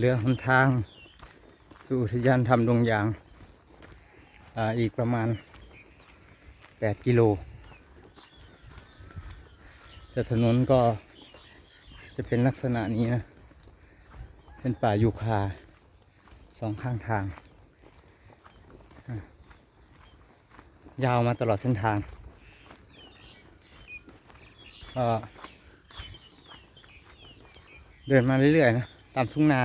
เรือหนทาง สู่อุทยานธรรมดงยางออีกประมาณ 8 กิโล แต่ถนนก็จะเป็นลักษณะนี้นะ เป็นป่ายูคาสองข้างทาง ยาวมาตลอดเส้นทางก็เดินมาเรื่อยๆนะ ตามทุ่งนา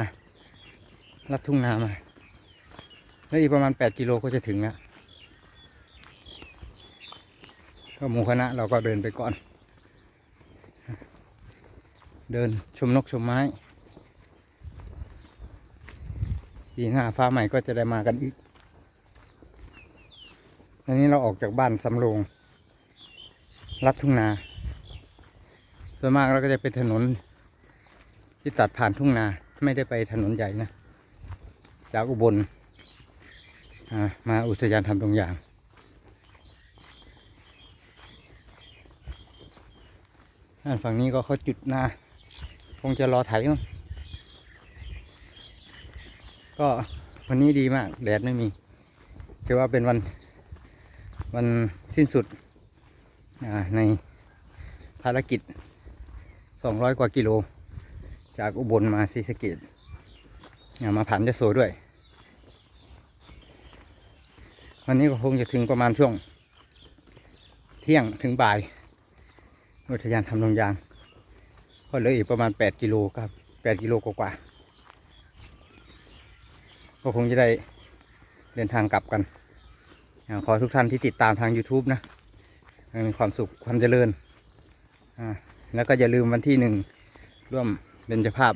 ลัดทุ่งนามาแล้วอีกประมาณ 8 กิโลก็จะถึงแล้วก็หมู่คณะเราก็เดินไปก่อน เดินชมนกชมไม้ปีหน้าฟ้าใหม่ก็จะได้มากันอีกอันนี้เราออกจากบ้านสำโรงลัดทุ่งนา ส่วนมากเราก็จะเป็นถนน ที่ตัดผ่านทุ่งนาไม่ได้ไปถนนใหญ่นะ จากอุบลมาอุทยานทำตรงอย่าง ด้านฝั่งนี้ก็เขาจุดนาคงจะรอไถมั้งก็วันนี้ดีมากแดดไม่มีถือว่าเป็นวันวันสิ้นสุดในภารกิจ 200 กว่ากิโล จากอุบลมาศรีสะเกดมาผ่านยะโสด้วย วันนี้ก็คงจะถึงประมาณช่วง เที่ยงถึงบ่ายอุทยานทำลงยาง ก็เหลืออีกประมาณ 8 กิโลครับ 8 กิโลกว่าก็คงจะได้เดินทางกลับกันอขอทุกท่านที่ติดตามทาง YouTube นะมีความสุขความเจริญ แล้วก็อย่าลืมวันที่หนึ่งร่วม เป็นเจ้าภาพ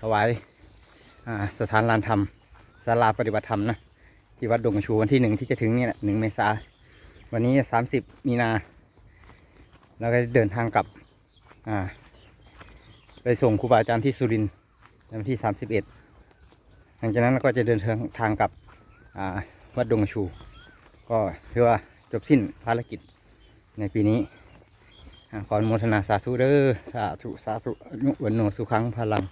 ถวายสถานลานธรรมศาลาปฏิบัติธรรมนะที่วัดดงกระชูวันที่หนึ่งที่จะถึงเนี่ยหนึ่งเมษาวันนี้สามสิบมีนาแล้วก็เดินทางกลับไปส่งครูบาอาจารย์ที่สุรินทร์ในวันที่สามสิบเอ็ดหลังจากนั้นเราก็จะเดินทางทางกลับวัดดงกระชู ก็เพื่อว่าจบสิ้นภารกิจในปีนี้ ขออนุโมทนาสาธุเด้อสาธุสาธุอนุวันโนสุขังพลัง